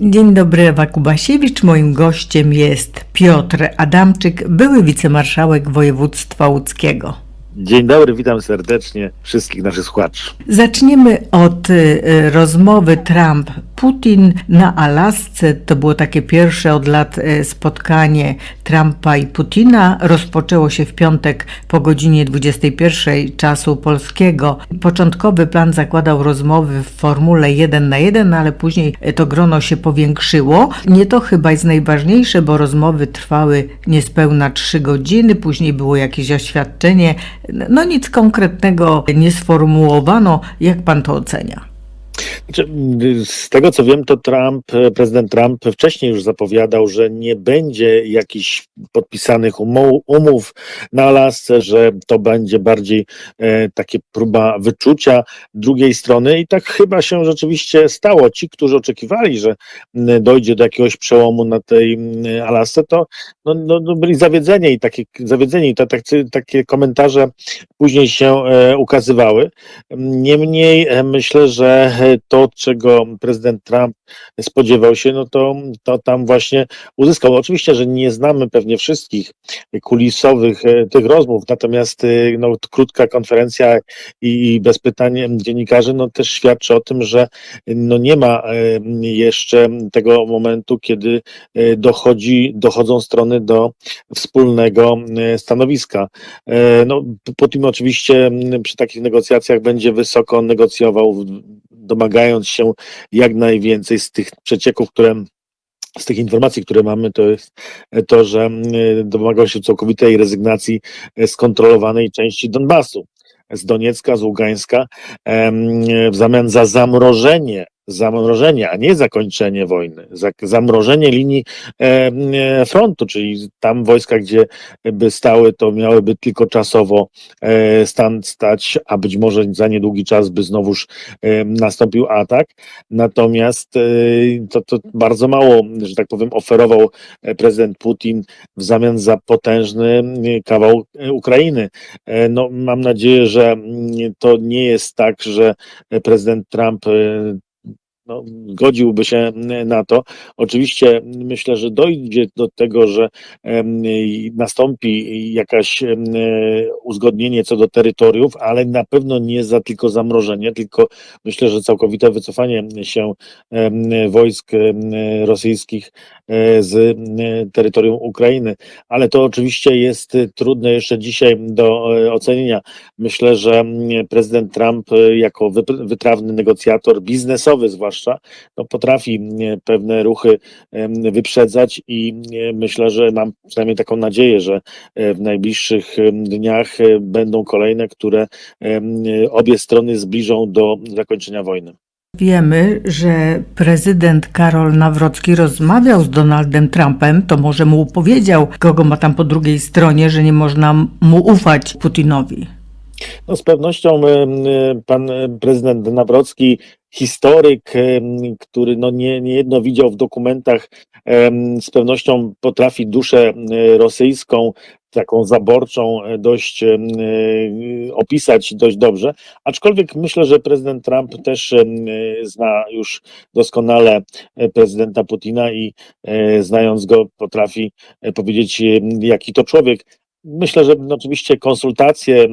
Dzień dobry, Ewa Kubasiewicz. Moim gościem jest Piotr Adamczyk, były wicemarszałek województwa łódzkiego. Dzień dobry, witam serdecznie wszystkich naszych słuchaczy. Zaczniemy od y, rozmowy Trump-Putin na Alasce. To było takie pierwsze od lat y, spotkanie Trumpa i Putina. Rozpoczęło się w piątek po godzinie 21 czasu polskiego. Początkowy plan zakładał rozmowy w formule 1 na 1, ale później to grono się powiększyło. Nie to chyba jest najważniejsze, bo rozmowy trwały niespełna 3 godziny, później było jakieś oświadczenie. No nic konkretnego nie sformułowano. Jak pan to ocenia? Znaczy, z tego co wiem, to Trump, prezydent Trump wcześniej już zapowiadał, że nie będzie jakichś podpisanych umów, umów na Alasce, że to będzie bardziej e, takie próba wyczucia drugiej strony i tak chyba się rzeczywiście stało. Ci, którzy oczekiwali, że dojdzie do jakiegoś przełomu na tej Alasce, to no, no, no byli zawiedzeni i takie, zawiedzeni. To, tak, takie komentarze później się e, ukazywały. Niemniej e, myślę, że to, czego prezydent Trump spodziewał się, no to, to tam właśnie uzyskał. Oczywiście, że nie znamy pewnie wszystkich kulisowych e, tych rozmów, natomiast e, no, krótka konferencja i, bez pytań dziennikarzy no, też świadczy o tym, że no, nie ma e, jeszcze tego momentu, kiedy dochodzi, dochodzą strony do wspólnego stanowiska. No, Putin oczywiście przy takich negocjacjach będzie wysoko negocjował, domagając się jak najwięcej z tych przecieków, które z tych informacji, które mamy, to jest to, że m, domagał się całkowitej rezygnacji e, z kontrolowanej części Donbasu, z Doniecka, z Ługańska, em, w zamian za zamrożenie zamrożenie, a nie zakończenie wojny, za- zamrożenie linii em, e, frontu, czyli tam wojska, gdzie by stały, to miałyby tylko czasowo e, stan stać, a być może za niedługi czas by znowuż e, nastąpił atak. Natomiast e, to, to bardzo mało, że tak powiem, oferował e, prezydent Putin w zamian za potężny e, kawał e, Ukrainy. E, No, mam nadzieję, że mm, to nie jest tak, że e, prezydent Trump e, no, zgodziłby się na to. Oczywiście myślę, że dojdzie do tego, że nastąpi jakaś uzgodnienie co do terytoriów, ale na pewno nie za tylko zamrożenie, tylko myślę, że całkowite wycofanie się wojsk rosyjskich z e, terytorium Ukrainy. Ale to oczywiście jest e, trudne jeszcze dzisiaj do e, ocenienia. Myślę, że mm, prezydent Trump e, jako wytrawny negocjator biznesowy zwłaszcza, no potrafi mm, pewne ruchy wyprzedzać i myślę, że mam przynajmniej taką nadzieję, że e, w najbliższych dniach e, będą kolejne, które obie strony zbliżą do zakończenia wojny. Wiemy, że prezydent Karol Nawrocki rozmawiał z Donaldem Trumpem, to może mu powiedział, kogo ma tam po drugiej stronie, że nie można mu ufać Putinowi. No z pewnością em, e, pan e, prezydent Nawrocki, historyk, em, który no nie, niejedno widział w dokumentach, z pewnością potrafi duszę e, rosyjską, taką zaborczą, e, dość em, e, opisać dość dobrze. Aczkolwiek myślę, że prezydent Trump też e, zna już doskonale e, prezydenta Putina i e, znając go potrafi e, powiedzieć, jaki to człowiek. Myślę, że oczywiście konsultacje,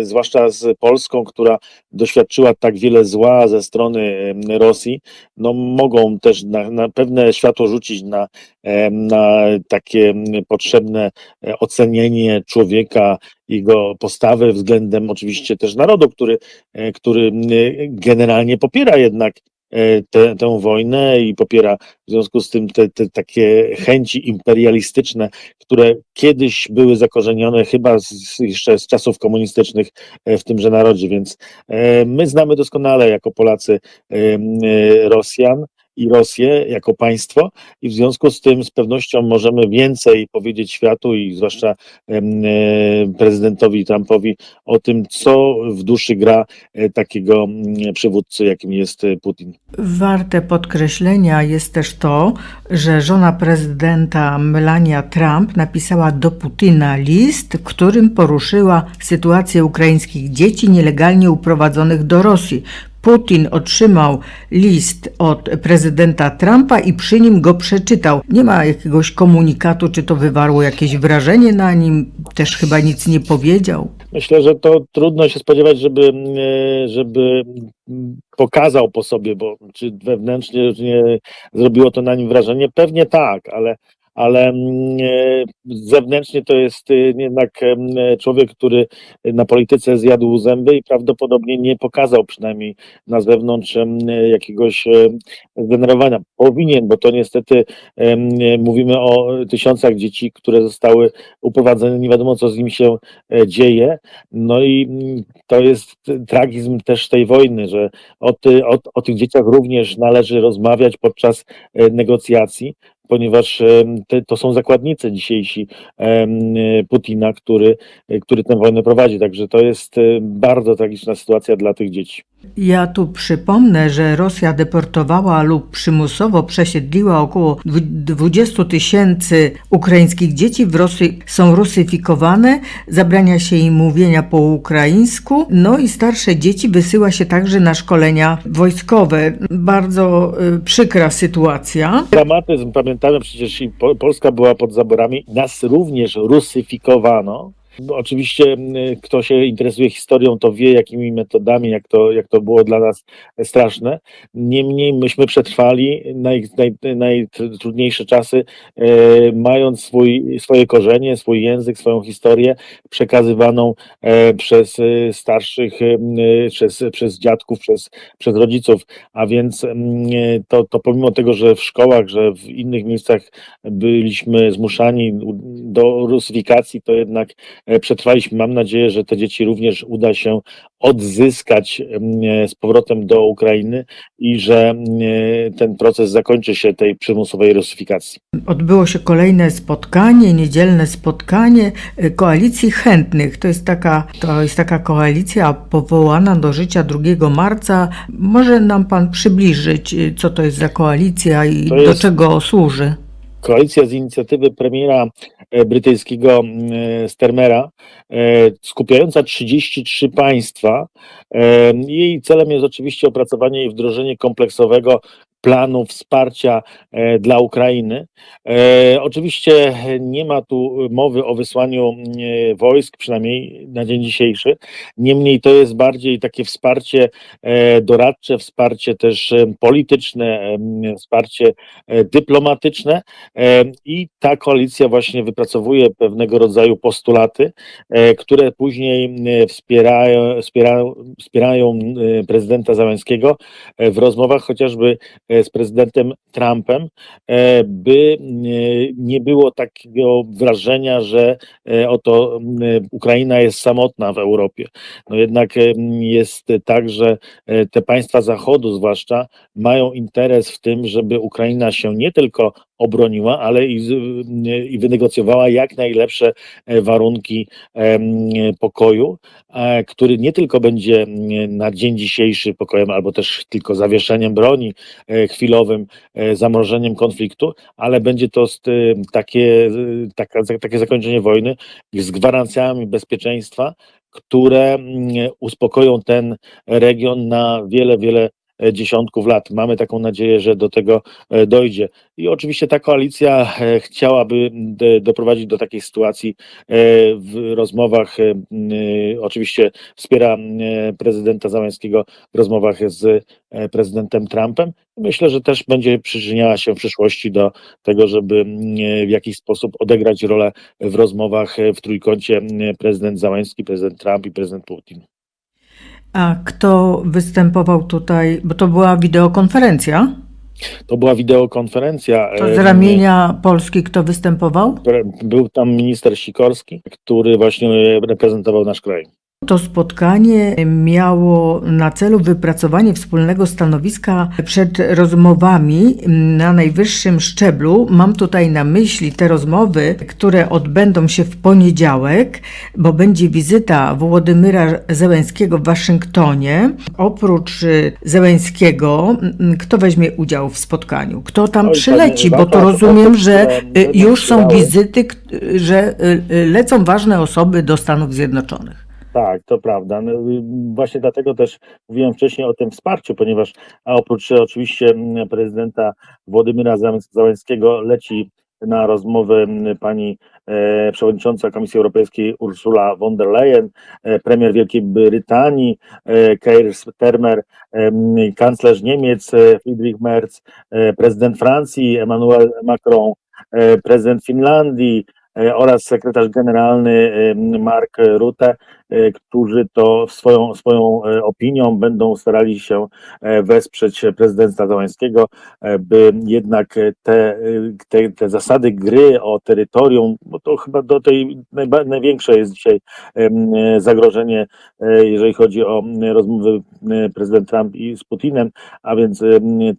y, zwłaszcza z Polską, która doświadczyła tak wiele zła ze strony Rosji, no, mogą też na, na pewne światło rzucić na, em, na takie potrzebne e, ocenienie człowieka, jego postawy względem oczywiście też narodu, który, e, który y, generalnie popiera jednak e, tę, tę wojnę i popiera w związku z tym te, te takie chęci imperialistyczne, które kiedyś były zakorzenione chyba z, jeszcze z czasów komunistycznych e, w tymże narodzie, więc e, my znamy doskonale jako Polacy Rosjan i Rosję jako państwo i w związku z tym z pewnością możemy więcej powiedzieć światu i zwłaszcza e, prezydentowi Trumpowi o tym, co w duszy gra e, takiego przywódcy, jakim jest e, Putin. Warte podkreślenia jest też to, że żona prezydenta Melania Trump napisała do Putina list, którym poruszyła sytuację ukraińskich dzieci nielegalnie uprowadzonych do Rosji. Putin otrzymał list od prezydenta Trumpa i przy nim go przeczytał. Nie ma jakiegoś komunikatu, czy to wywarło jakieś wrażenie na nim, też chyba nic nie powiedział. Myślę, że to trudno się spodziewać, żeby, e, żeby pokazał po sobie, bo czy wewnętrznie nie zrobiło to na nim wrażenie? Pewnie tak, ale, ale mm, e, zewnętrznie to jest e, jednak człowiek, który na polityce zjadł zęby i prawdopodobnie nie pokazał przynajmniej na zewnątrz jakiegoś zdenerwowania. Powinien, bo to niestety mówimy o tysiącach dzieci, które zostały uprowadzone, nie wiadomo co z nim się e, dzieje. No i mm, to jest tragizm też tej wojny, że o, ty, o, o tych dzieciach również należy rozmawiać podczas e, negocjacji, ponieważ te, to są zakładnicy dzisiejsi Putina, który, który tę wojnę prowadzi. Także to jest bardzo tragiczna sytuacja dla tych dzieci. Ja tu przypomnę, że Rosja deportowała lub przymusowo przesiedliła około dwu- 20 tysięcy ukraińskich dzieci. W Rosji są rusyfikowane, zabrania się im mówienia po ukraińsku, no i starsze dzieci wysyła się także na szkolenia wojskowe. Bardzo y, przykra sytuacja. Dramatyzm, pamiętamy przecież i po, Polska była pod zaborami, nas również rusyfikowano. No, Oczywiście kto się interesuje historią, to wie jakimi metodami, jak to, jak to było dla nas straszne. Niemniej myśmy przetrwali naj, naj, najtrudniejsze czasy, e, mając swój, swoje korzenie, swój język, swoją historię przekazywaną e, przez e, starszych, e, przez, przez dziadków, przez, przez rodziców. A więc e, to, to pomimo tego, że w szkołach, że w innych miejscach byliśmy zmuszani do rusyfikacji, to jednak e, przetrwaliśmy. Mam nadzieję, że te dzieci również uda się odzyskać mm, z powrotem do Ukrainy i że mm, ten proces zakończy się tej przymusowej rusyfikacji. Odbyło się kolejne spotkanie, niedzielne spotkanie koalicji chętnych. To jest taka, to jest taka koalicja powołana do życia 2 marca. Może nam pan przybliżyć, co to jest za koalicja i do czego służy? Koalicja z inicjatywy premiera e, brytyjskiego e, Stermera, e, skupiająca 33 państwa. E, Jej celem jest oczywiście opracowanie i wdrożenie kompleksowego planu wsparcia e, dla Ukrainy. E, Oczywiście nie ma tu mowy o wysłaniu e, wojsk, przynajmniej na dzień dzisiejszy. Niemniej to jest bardziej takie wsparcie doradcze, wsparcie też polityczne, wsparcie dyplomatyczne. I ta koalicja właśnie wypracowuje pewnego rodzaju postulaty, które później wspierają, wspierają, wspierają prezydenta Załęskiego w rozmowach chociażby z prezydentem Trumpem, e, by e, nie było takiego wrażenia, że e, oto Ukraina jest samotna w Europie. No jednak e, jest tak, że e, te państwa Zachodu zwłaszcza mają interes w tym, żeby Ukraina się nie tylko obroniła, ale i, i wynegocjowała jak najlepsze e, warunki pokoju, e, który nie tylko będzie mm, na dzień dzisiejszy pokojem, albo też tylko zawieszeniem broni e, chwilowym, e, zamrożeniem konfliktu, ale będzie to takie, e, takie zakończenie wojny z gwarancjami bezpieczeństwa, które mm, uspokoją ten region na wiele, wiele e, dziesiątków lat. Mamy taką nadzieję, że do tego e, dojdzie. I oczywiście ta koalicja e, chciałaby doprowadzić do takiej sytuacji e, w rozmowach. e, e, Oczywiście wspiera e, prezydenta Załęskiego w rozmowach z e, prezydentem Trumpem. Myślę, że też będzie przyczyniała się w przyszłości do tego, żeby e, w jakiś sposób odegrać rolę w rozmowach e, w trójkącie prezydent Załęski, prezydent Trump i prezydent Putin. A kto występował tutaj, bo to była wideokonferencja? To była wideokonferencja. To z ramienia Polski kto występował? Był tam minister Sikorski, który właśnie reprezentował nasz kraj. To spotkanie miało na celu wypracowanie wspólnego stanowiska przed rozmowami na najwyższym szczeblu. Mam tutaj na myśli te rozmowy, które odbędą się w poniedziałek, bo będzie wizyta Włodymyra Zełenskiego w Waszyngtonie. Oprócz Zełenskiego, kto weźmie udział w spotkaniu? Kto tam przyleci? Bo to rozumiem, że y, już są wizyty, że y, y, lecą ważne osoby do Stanów Zjednoczonych. Tak, to prawda. No, y, Właśnie dlatego też mówiłem wcześniej o tym wsparciu, ponieważ oprócz e, oczywiście prezydenta Władimira Załęskiego leci na rozmowę mm, pani e, przewodnicząca Komisji Europejskiej Ursula von der Leyen, e, premier Wielkiej Brytanii e, Keir Starmer, em, kanclerz Niemiec e, Friedrich Merz, e, prezydent Francji Emmanuel Macron, e, prezydent Finlandii e, oraz sekretarz generalny Mark Rutte, e, którzy to swoją, swoją e, opinią będą starali się e, wesprzeć prezydenta Załęskiego, e, by jednak e, te, e, te, te zasady gry o terytorium, bo to chyba do tej największe jest dzisiaj e, zagrożenie, e, jeżeli chodzi o rozmowy m, prezydent Trump i z Putinem, a więc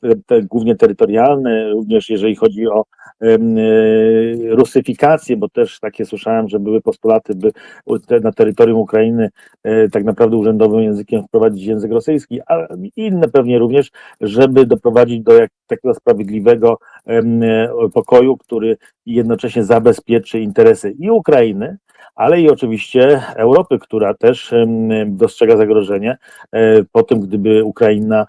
te, te głównie terytorialne, również jeżeli chodzi o e, rusyfikację, bo też takie słyszałem, że były postulaty, by na terytorium Ukrainy e, tak naprawdę urzędowym językiem wprowadzić język rosyjski, a inne pewnie również, żeby doprowadzić do jak, takiego sprawiedliwego e, pokoju, który jednocześnie zabezpieczy interesy i Ukrainy, ale i oczywiście Europy, która też dostrzega zagrożenie e, po tym, gdyby Ukraina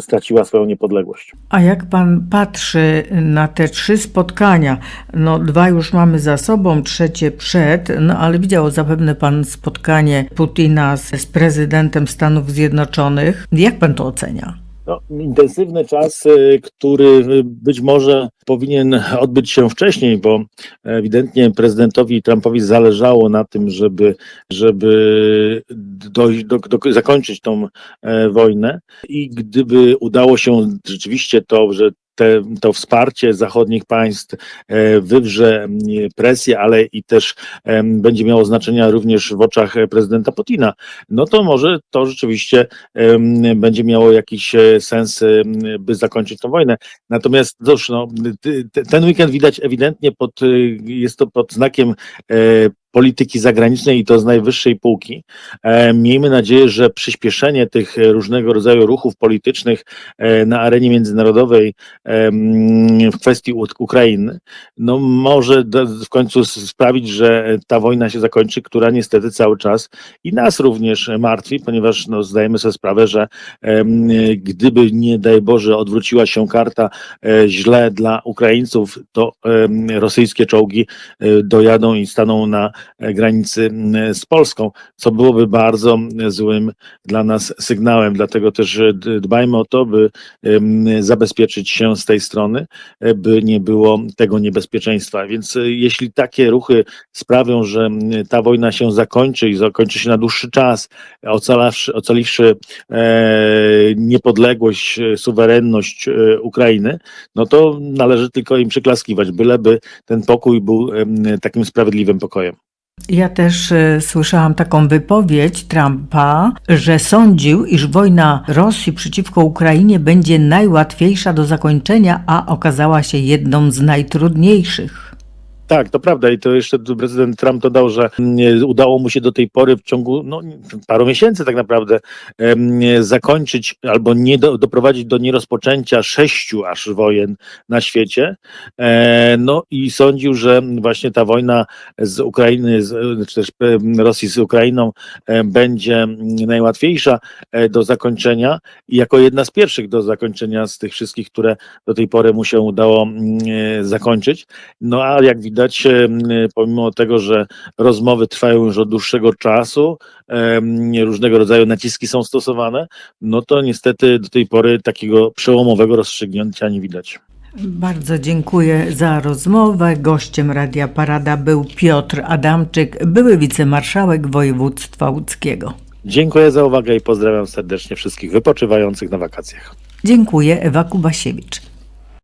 straciła swoją niepodległość. A jak pan patrzy na te trzy spotkania, no dwa już mamy za sobą, trzecie przed, no ale widział zapewne pan spotkanie Putina z, z prezydentem Stanów Zjednoczonych. Jak pan to ocenia? No, intensywny czas, y, który być może powinien odbyć się wcześniej, bo ewidentnie prezydentowi Trumpowi zależało na tym, żeby, żeby dojść do, do, zakończyć tą e, wojnę. I gdyby udało się rzeczywiście to, że te, to wsparcie zachodnich państw e, wywrze presję, ale i też będzie miało znaczenia również w oczach prezydenta Putina, no to może to rzeczywiście będzie miało jakiś e, sens, by zakończyć tę wojnę. Natomiast cóż, no, ten weekend widać ewidentnie pod, y, jest to pod znakiem e, polityki zagranicznej i to z najwyższej półki. E, Miejmy nadzieję, że przyspieszenie tych różnego rodzaju ruchów politycznych e, na arenie międzynarodowej w kwestii Ukrainy, no może w końcu sprawić, że ta wojna się zakończy, która niestety cały czas i nas również martwi, ponieważ no, zdajemy sobie sprawę, że gdyby nie daj Boże odwróciła się karta e, źle dla Ukraińców, to rosyjskie czołgi dojadą i staną na granicy m, z Polską, co byłoby bardzo złym dla nas sygnałem. Dlatego też e, dbajmy o to, by zabezpieczyć się z tej strony, e, by nie było tego niebezpieczeństwa. Więc e, jeśli takie ruchy sprawią, że ta wojna się zakończy i zakończy się na dłuższy czas, ocalawszy, ocaliwszy e, niepodległość, e, suwerenność e, Ukrainy, no to należy tylko im przyklaskiwać, byleby ten pokój był takim sprawiedliwym pokojem. Ja też e, słyszałam taką wypowiedź Trumpa, że sądził, iż wojna Rosji przeciwko Ukrainie będzie najłatwiejsza do zakończenia, a okazała się jedną z najtrudniejszych. Tak, to prawda i to jeszcze prezydent Trump dodał, że mm, udało mu się do tej pory w ciągu no, paru miesięcy tak naprawdę zakończyć albo nie do, doprowadzić do nierozpoczęcia sześciu aż wojen na świecie. E, no i sądził, że właśnie ta wojna z Ukrainy, czy też Rosji z Ukrainą będzie mm, najłatwiejsza e, do zakończenia i jako jedna z pierwszych do zakończenia z tych wszystkich, które do tej pory mu się udało mm, e, zakończyć. No a jak widać, em, pomimo tego, że rozmowy trwają już od dłuższego czasu, różnego rodzaju naciski są stosowane, no to niestety do tej pory takiego przełomowego rozstrzygnięcia nie widać. Bardzo dziękuję za rozmowę. Gościem Radia Parada był Piotr Adamczyk, były wicemarszałek województwa łódzkiego. Dziękuję za uwagę i pozdrawiam serdecznie wszystkich wypoczywających na wakacjach. Dziękuję, Ewa Kubasiewicz.